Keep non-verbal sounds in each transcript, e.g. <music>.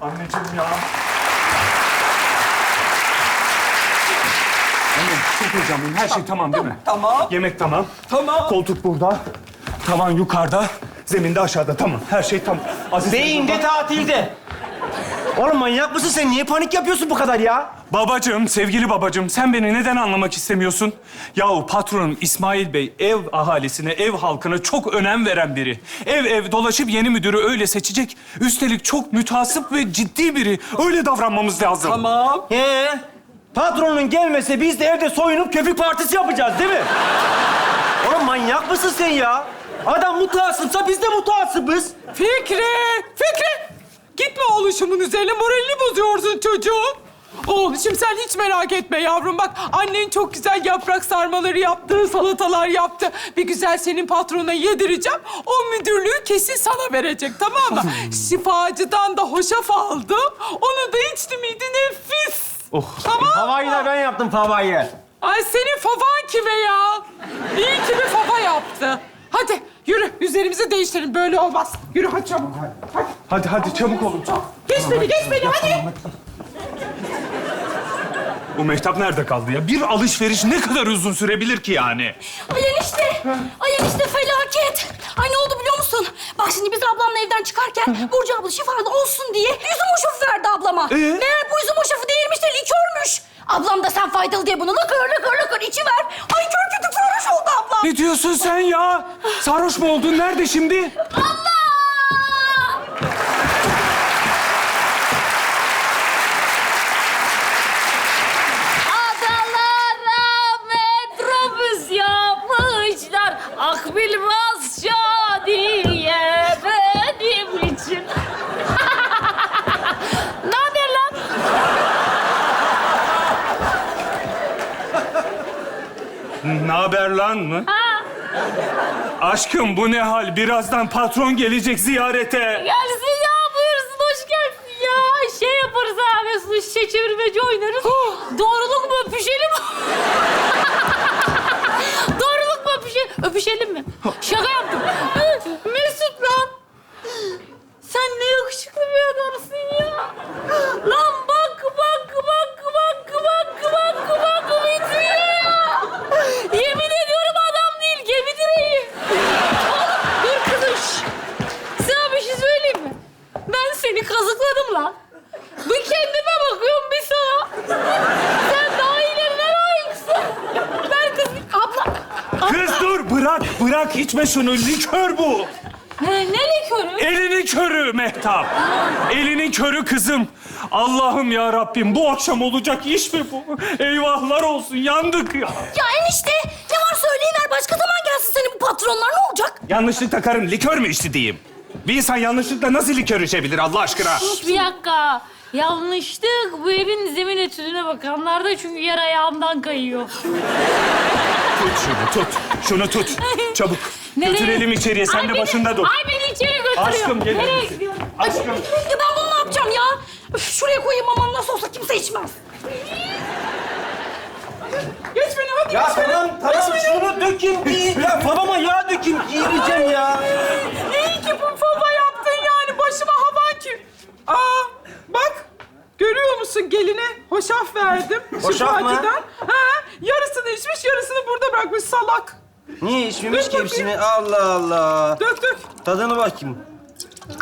Anneciğim ya. Annem çok heyecanlıyım. Her şey tamam değil mi? Tamam. Yemek tamam. Tamam. Koltuk burada. Tavan yukarıda. Zeminde aşağıda. Tamam. Her şey tamam. Aziz Beyin de tatilde. Oğlum manyak mısın sen? Niye panik yapıyorsun bu kadar ya? Babacığım, sevgili babacığım, sen beni neden anlamak istemiyorsun? Yahu patronum İsmail Bey ev ahalisine, ev halkına çok önem veren biri. Ev ev dolaşıp yeni müdürü öyle seçecek. Üstelik çok mütasip ve ciddi biri. Öyle davranmamız lazım. Tamam. He. Patronun gelmese biz de evde soyunup köpük partisi yapacağız değil mi? Oğlum manyak mısın sen ya? Adam mutasipsa biz de mutasipız. Fikri! Fikri! Gitme oğluşumun üzerine moralini bozuyorsun çocuğun. Oğluşum sen hiç merak etme yavrum. Bak annen çok güzel yaprak sarmaları yaptı, salatalar yaptı. Bir güzel senin patrona yedireceğim. O müdürlüğü kesin sana verecek tamam mı? <laughs> Şifacıdan da hoşaf aldım. Onu da içti miydi nefis. Oh. Tamam. Havayı da ben yaptım havayı. Ay senin favan kime ya? İyi ki bir fava yaptı. Hadi yürü üzerimizi değiştirelim. Böyle olmaz. Yürü hadi çabuk. Hadi. Hadi hadi çabuk olun. Geç beni, geç beni hadi. Bu mehtap nerede kaldı ya? Bir alışveriş ne kadar uzun sürebilir ki yani? Ay enişte, ay enişte felaket. Ay ne oldu biliyor musun? Bak şimdi biz ablamla evden çıkarken Burcu abla şifalı olsun diye üzüm hoşafı verdi ablama. Ee? Meğer bu üzüm hoşafı değilmiş de likörmüş. Ablam da sen faydalı diye bunu lıkır lıkır lıkır içiver. Ay kör sarhoş oldu ablam. Ne diyorsun sen ya? Sarhoş mu oldun? Nerede şimdi? Adalara haber lan mı? Aşkım bu ne hal? Birazdan patron gelecek ziyarete. Gelsin ya buyursun hoş gelsin ya. Şey yaparız abi şişe çevirmece oynarız. Doğruluk mu öpüşelim Doğruluk mu öpüşelim? Öpüşelim mi? Şaka yaptım. Mesut lan. Sen ne yakışıklı bir adamsın ya. Lan bak bak bak bak bak bak bak bitmiyor ya. Yemin ediyorum adam değil gemi direği. Oğlum dur kızım. şş. Sana bir şey söyleyeyim mi? Ben seni kazıkladım lan. Bir kendime bakıyorum bir sana. Sen daha ilerine layıksın. Ben kız... Abla... Kız dur bırak içme şunu likör bu. Ne, ne likörü? Elinin körü Mehtap. Elinin körü kızım. Allah'ım ya Rabbim bu akşam olacak iş mi bu? Eyvahlar olsun yandık ya. Ya enişte ne var söyleyiver. Başka zaman gelsin senin bu patronlar ne olacak? Yanlışlıkla karım likör mü içti diyeyim. Bir insan yanlışlıkla nasıl likör içebilir Allah aşkına? Bir dakika. Yanlışlık bu evin zemin etüdüne bakanlarda çünkü yer ayağımdan kayıyor. Tut şunu tut. Şunu tut. <laughs> Çabuk. Götürelim içeriye sen Ay de beni- başında dur. Ay beni içeri götürüyor. Aşkım gelir Nereye misin? gidiyorsun? Aşkım. Ya ben bunu ne yapacağım ya? Üf, şuraya koyayım aman nasıl olsa kimse içmez. Geç beni hadi. Ya geç beni. tamam tamam şunu dökün bir. Ya babama yağ dökün yiyeceğim ya. İyi ki bu fava yaptın yani. Başıma havan ki. Aa bak. Görüyor musun geline hoşaf verdim. <laughs> Hoşaf mı? şifacıdan. Ha, yarısını içmiş, yarısını burada bırakmış salak. Niye içmemiş ki hepsini? Allah Allah. Dök dök. Tadına bakayım.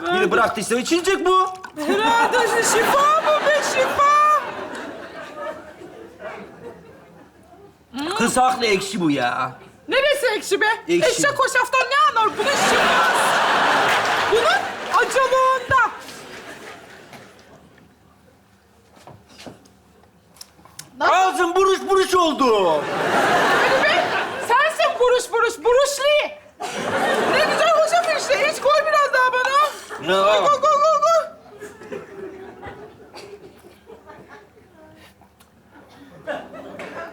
Biri bıraktıysa içilecek bu. Herhalde <laughs> şifa mı be şifa? Kız haklı ekşi bu ya. Neresi ekşi be? Ekşi. Eşek hoşaftan ne anlar? Bunun şifası. Bunun acılığında. Ağzım buruş buruş oldu. Hadi be. Sensin buruş buruş, buruşli. Ne güzel hoşaf işte. İç koy biraz daha bana. Ya. Koy koy koy koy.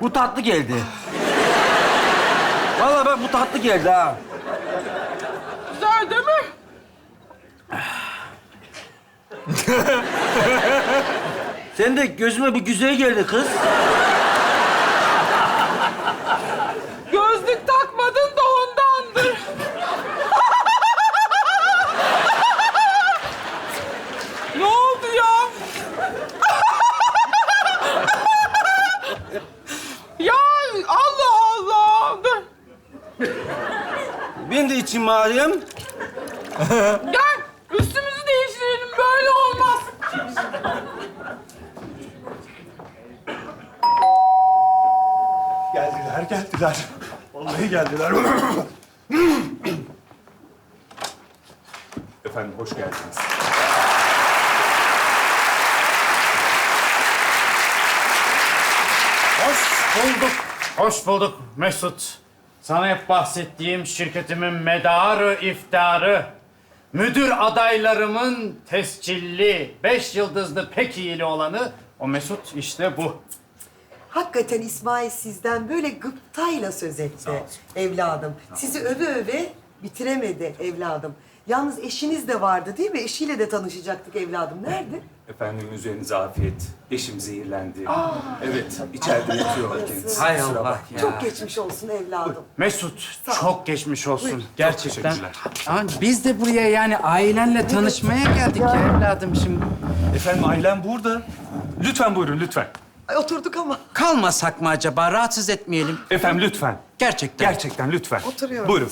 Bu tatlı geldi. Vallahi bak bu tatlı geldi ha. Sen de gözüme bir güzel geldi kız. Gözlük takmadın da ondandır. ne oldu ya? ya Allah Allah. Ben de içim ağrıyorum. Ya Geldiler. Vallahi geldiler. Efendim hoş geldiniz. Hoş bulduk. Hoş bulduk Mesut. Sana hep bahsettiğim şirketimin medarı iftarı, müdür adaylarımın tescilli, beş yıldızlı pek iyili olanı o Mesut işte bu. Hakikaten İsmail sizden böyle gıptayla söz etti evladım. Sizi öve öve bitiremedi evladım. Yalnız eşiniz de vardı değil mi? Eşiyle de tanışacaktık evladım. Nerede? <laughs> Efendim üzerinize afiyet. Eşim zehirlendi. Evet, içeride yatıyor kendisi. Hay Kusura Allah bakmayın. ya. Çok geçmiş olsun evladım. Mesut çok geçmiş olsun. Gerçekten. teşekkürler. Ama biz de buraya yani ailenle tanışmaya geldik ya evladım şimdi. Efendim ailem burada. Lütfen buyurun, lütfen. Ay, oturduk ama. Kalmasak mı acaba? Rahatsız etmeyelim. Efendim lütfen. Gerçekten. Gerçekten lütfen. Oturuyoruz. Buyurun.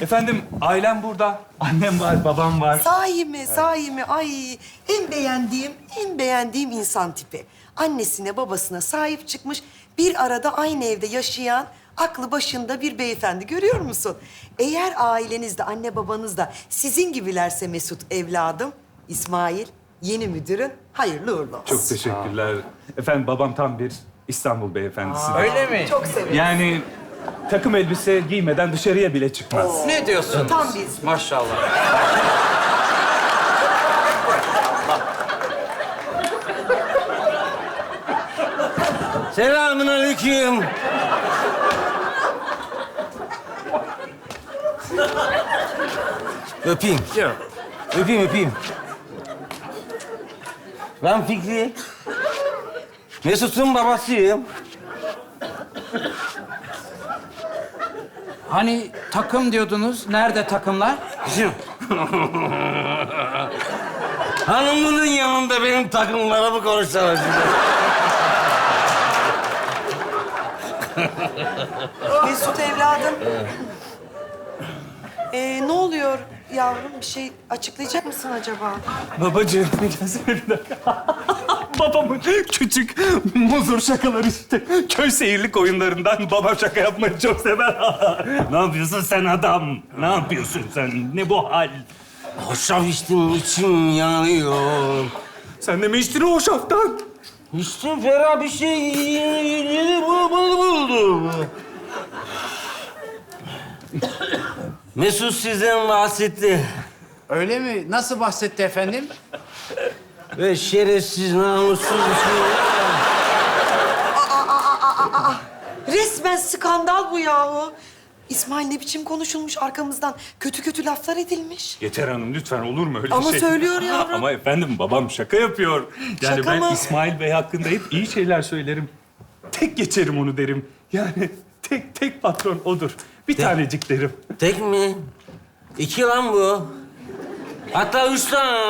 Efendim ailem burada. Annem var, babam var. Sahi mi, sahi mi? Ay en beğendiğim, en beğendiğim insan tipi. Annesine, babasına sahip çıkmış, bir arada aynı evde yaşayan, aklı başında bir beyefendi. Görüyor musun? Eğer ailenizde, anne babanız da sizin gibilerse Mesut evladım, İsmail, yeni müdürün hayırlı uğurlu olsun. Çok teşekkürler. Efendim babam tam bir İstanbul beyefendisi. Öyle mi? Çok severim. Yani takım elbise giymeden dışarıya bile çıkmaz. Ne diyorsun? Tam biz. Maşallah. Selamun aleyküm. öpeyim. Yok. Öpeyim, öpeyim. Ben Fikri. Mesut'un babasıyım. Hani takım diyordunuz. Nerede takımlar? Bizim. Hanımının yanında benim takımlara mı konuşsana şimdi? Mesut evladım. Ee, ne oluyor yavrum? Bir şey açıklayacak mısın acaba? Babacığım, <laughs> bir dakika. <laughs> Babamın küçük muzur şakaları işte. Köy seyirlik oyunlarından babam şaka yapmayı çok sever. <laughs> ne yapıyorsun sen adam? Ne yapıyorsun sen? Ne bu hal? Hoşaf içtim, içim yanıyor. Sen de mi içtin o şaftan? İçtim ferah bir şey yeni bu- bu- buldum. Mesut sizden bahsetti. Öyle mi? Nasıl bahsetti efendim? Ve şerefsiz, namussuz bir şey. Resmen skandal bu yahu. İsmail ne biçim konuşulmuş arkamızdan. Kötü kötü laflar edilmiş. Yeter hanım lütfen olur mu öyle Ama şey? söylüyor <laughs> yavrum. Ama efendim babam şaka yapıyor. Yani Şaka ben mı? İsmail Bey hakkında hep iyi şeyler söylerim. Tek geçerim onu derim. Yani tek tek patron odur. Bir tanecik derim. Tek mi? İki lan bu. Hatta üç tane. <laughs>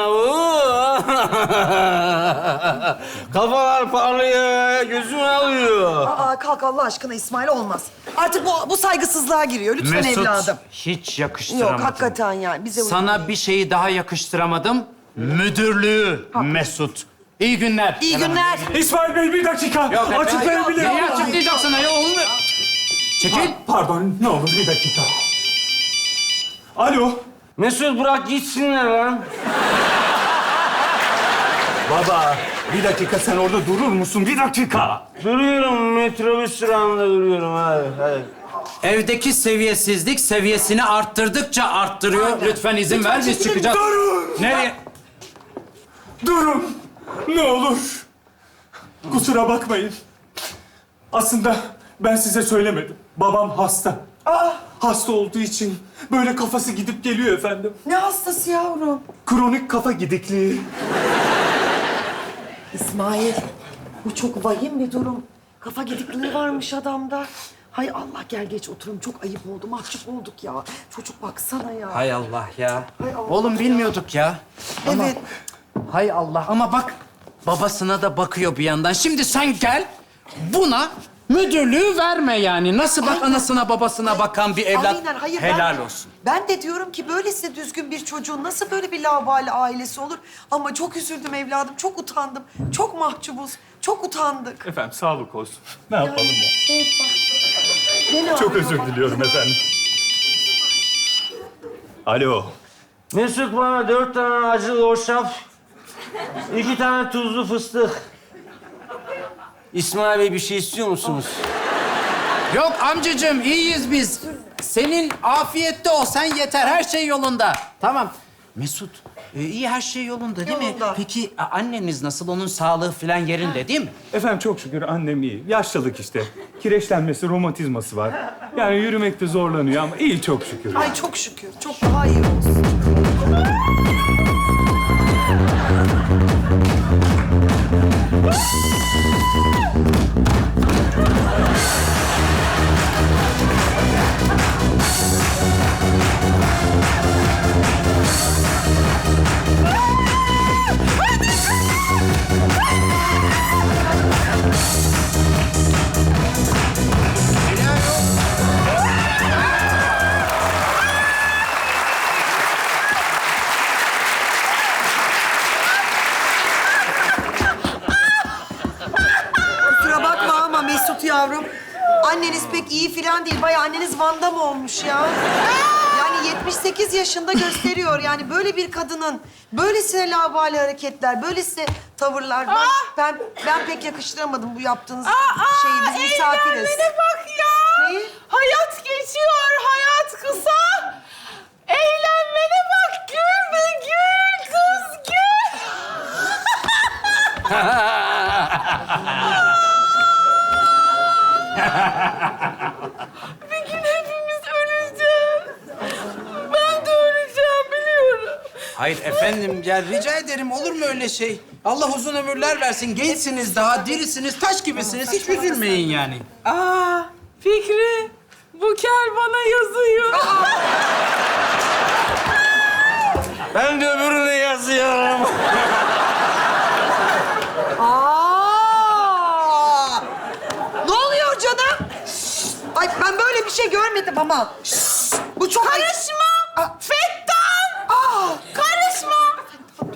Kafalar parlıyor, gözüm alıyor. Aa kalk Allah aşkına İsmail olmaz. Artık bu, bu saygısızlığa giriyor. Lütfen Mesut evladım. hiç yakıştıramadım. Yok hakikaten yani bize Sana bir şeyi daha yakıştıramadım. Müdürlüğü Mesut. İyi günler. İyi günler. İsmail Bey bir dakika. Yok. Açıklayabilir Neyi miyim? açıklayacaksın ya olmuyor. Çekil. Pardon ne olur bir dakika. Alo. Mesut bırak gitsinler lan. Baba bir dakika sen orada durur musun? Bir dakika. Duruyorum, metrobüs durağında duruyorum. Hadi, hadi. Evdeki seviyesizlik seviyesini arttırdıkça arttırıyor. Lütfen izin ver biz çıkacağız. Durun. Nereye? Durun. Ne olur. Kusura bakmayın. Aslında ben size söylemedim. Babam hasta. Hasta olduğu için böyle kafası gidip geliyor efendim. Ne hastası yavrum? Kronik kafa gidikliği. İsmail bu çok vahim bir durum. Kafa gidikliği varmış adamda. Hay Allah gel geç oturun. Çok ayıp oldu. Mahcup olduk ya. Çocuk baksana ya. Hay Allah ya. Hay Allah Oğlum bilmiyorduk ya. Ama- Evet. Hay Allah ama bak babasına da bakıyor bir yandan. Şimdi sen gel buna Müdürlüğü verme yani. Nasıl bak Aynen. anasına babasına bakan bir evlat. Aynen, hayır, Helal ben, olsun. Ben de diyorum ki böylesine düzgün bir çocuğun nasıl böyle bir laubali ailesi olur? Ama çok üzüldüm evladım, çok utandım. Çok mahcubuz, çok utandık. Efendim sağlık olsun. Ne yapalım ya? Evet bak. Çok özür bak. diliyorum efendim. Alo. Mesut bana dört tane acılı hoşaf, iki tane tuzlu fıstık. İsmail Bey bir şey istiyor musunuz? Yok amcacığım iyiyiz biz. Senin afiyette ol. Sen yeter. Her şey yolunda. Tamam. Mesut e, iyi her şey yolunda değil mi? Yolunda. Peki a- anneniz nasıl? Onun sağlığı falan yerinde değil mi? Efendim çok şükür annem iyi. Yaşlılık işte. Kireçlenmesi, romatizması var. Yani yürümekte zorlanıyor ama iyi çok şükür. Ay çok şükür, çok daha iyi olsun. Filan değil. Bayağı anneniz Van Damme olmuş ya. Yani 78 yaşında gösteriyor. Yani böyle bir kadının böylesine labali hareketler, böylesine tavırlar. Ben, ben, ben pek yakıştıramadım bu yaptığınız şeyi. Biz misafiriz. Eğlenmene bak ya. Neyi? Hayat geçiyor, hayat kısa. Eğlenmene bak, gül be gül, kız gül. <laughs> <laughs> Bir gün hepimiz öleceğiz. Ben de öleceğim biliyorum. Hayır efendim ya rica ederim olur mu öyle şey? Allah uzun ömürler versin. Gençsiniz daha, dirisiniz, taş gibisiniz. Hiç üzülmeyin yani. Aa, Fikri, bu kel bana yazıyor. Ben de öbürünü yazıyorum. Aa! Ne oluyor canım? Ay ben böyle bir şey görmedim ama. Bu çok... Karışma! Fettan! Aa! Karışma!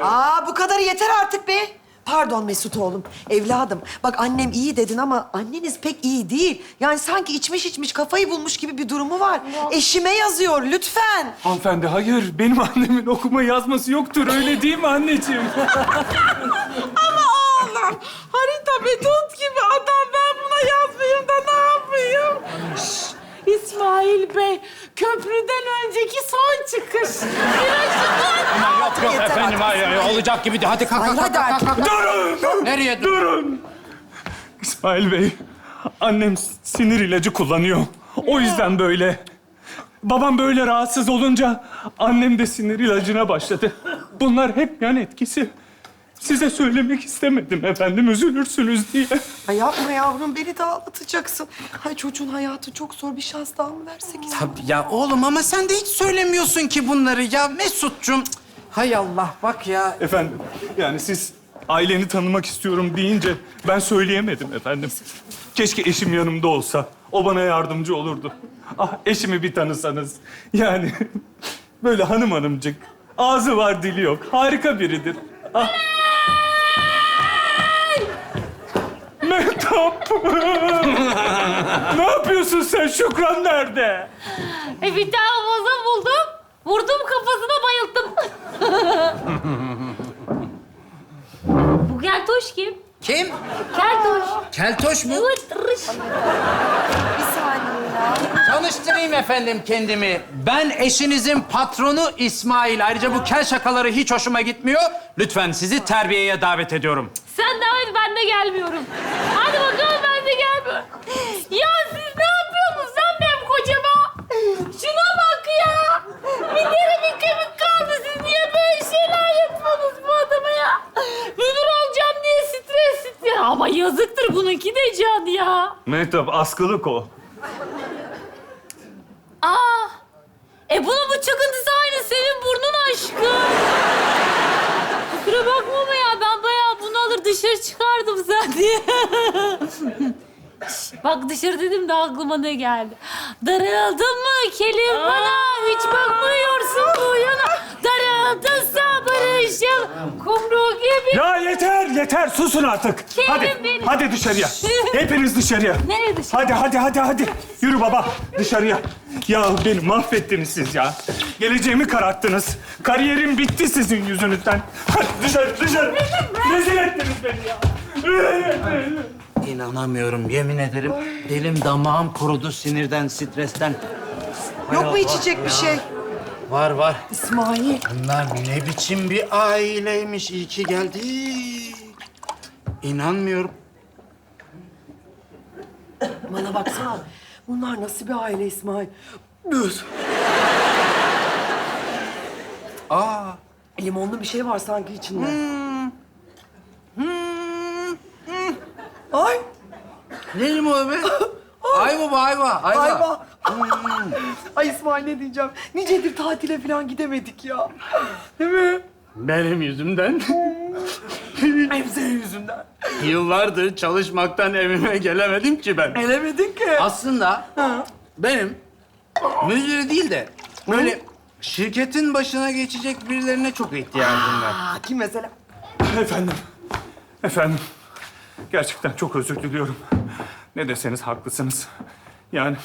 Aa bu kadar yeter artık be. Pardon Mesut oğlum, evladım. Bak annem iyi dedin ama anneniz pek iyi değil. Yani sanki içmiş içmiş kafayı bulmuş gibi bir durumu var. Eşime yazıyor lütfen. Hanımefendi hayır. Benim annemin okuma yazması yoktur. Öyle değil mi anneciğim? <laughs> Ama oğlum, harita beton İsmail Bey, köprüden önceki son çıkış. Virajından Yok yok Yeter efendim hayır, hayır, olacak gibi değil. Hadi kalk kalk Ay, kalk. hadi kalk, kalk, kalk. Durun! Nereye dur? Durun! İsmail Bey, annem sinir ilacı kullanıyor. O yüzden böyle. Babam böyle rahatsız olunca annem de sinir ilacına başladı. Bunlar hep yan etkisi. Size söylemek istemedim efendim, üzülürsünüz diye. Ay yapma yavrum, beni de ağlatacaksın. Ay çocuğun hayatı çok zor. Bir şans daha mı versek? Tabii ya oğlum ama sen de hiç söylemiyorsun ki bunları ya Mesut'cum. Hay Allah bak ya. Efendim, yani siz aileni tanımak istiyorum deyince ben söyleyemedim efendim. Keşke eşim yanımda olsa. O bana yardımcı olurdu. Ah eşimi bir tanısanız. Yani <laughs> böyle hanım hanımcık. Ağzı var dili yok. Harika biridir. Ah. <laughs> ne yapıyorsun sen? Şükran nerede? E bir tane vaza buldum. Vurdum kafasına bayılttım. <laughs> Bu keltoş kim? Kim? Keltoş. Keltoş mu? Evet, rış. Bir saniye. Tanıştırayım efendim kendimi. Ben eşinizin patronu İsmail. Ayrıca bu kel şakaları hiç hoşuma gitmiyor. Lütfen sizi terbiyeye davet ediyorum. Sen davet ben de gelmiyorum. Hadi bakalım ben de gelmiyorum. Ya siz ne yapıyorsunuz lan benim kocama? Şuna bak ya. Bir deri bir kemik kaldı. Siz niye böyle şeyler yapıyorsunuz bu adama ya? Müdür olacağım diye stres stres. Ama yazıktır bununki de can ya. Mehtap askılık o. Aa. E bunun bu çıkıntısı aynı senin burnun aşkım. Kusura bakma alır dışarı sen dedim de aklıma ne geldi? Darıldın mı kelim bana? Hiç bakmıyorsun bu yana. Darıldınsa barışalım. Kumru gibi. Ya yeter, yeter. Susun artık. Kerim Hadi, benim. hadi dışarıya. <laughs> Hepiniz dışarıya. Nereye dışarı? Hadi, hadi, hadi, hadi. Yürü baba, dışarıya. Ya beni mahvettiniz siz ya. Geleceğimi kararttınız. Kariyerim bitti sizin yüzünüzden. Hadi dışarı, dışarı. Rezil ettiniz beni ya. <laughs> İnanamıyorum yemin ederim. Dilim damağım kurudu sinirden, stresten. Yok mu içecek bir şey? Var var. İsmail. Bunlar ne biçim bir aileymiş. İyi ki geldik. İnanmıyorum. Bana baksana. Bunlar nasıl bir aile İsmail? Dur. Aa. Limonlu bir şey var sanki içinde. Ay, Ne limonu be? ayva bu ayva. Ayva. ayva. Ay İsmail ne diyeceğim? Nicedir tatile falan gidemedik ya. Değil mi? Benim yüzümden. Hep senin yüzünden. Yıllardır çalışmaktan evime gelemedim ki ben. Gelemedin ki. Aslında benim müdürü değil de böyle şirketin başına geçecek birilerine çok ihtiyacım var. Aa, kim mesela? Efendim, efendim. Gerçekten çok özür diliyorum. Ne deseniz haklısınız. Yani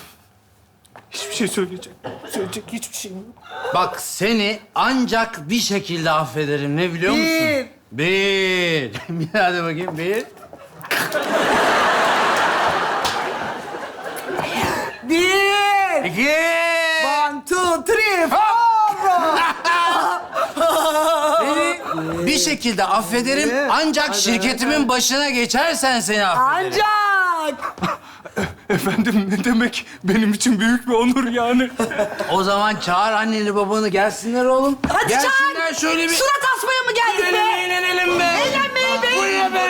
hiçbir şey söyleyecek, söyleyecek hiçbir şey yok. Bak seni ancak bir şekilde affederim. Ne biliyor musun? Bir. <laughs> Bir. Hadi bakayım. Bir. Bir. İki. One, two, three, Seni bir şekilde affederim. Ancak şirketimin başına geçersen seni affederim. Ancak. <laughs> Efendim ne demek? Benim için büyük bir onur yani. <laughs> O zaman çağır anneni babanı gelsinler oğlum. Hadi gelsinler çağır. şöyle bir... Surat asmaya mı geldik be? Eğlenelim be. Eğlenmeye be. Buraya be.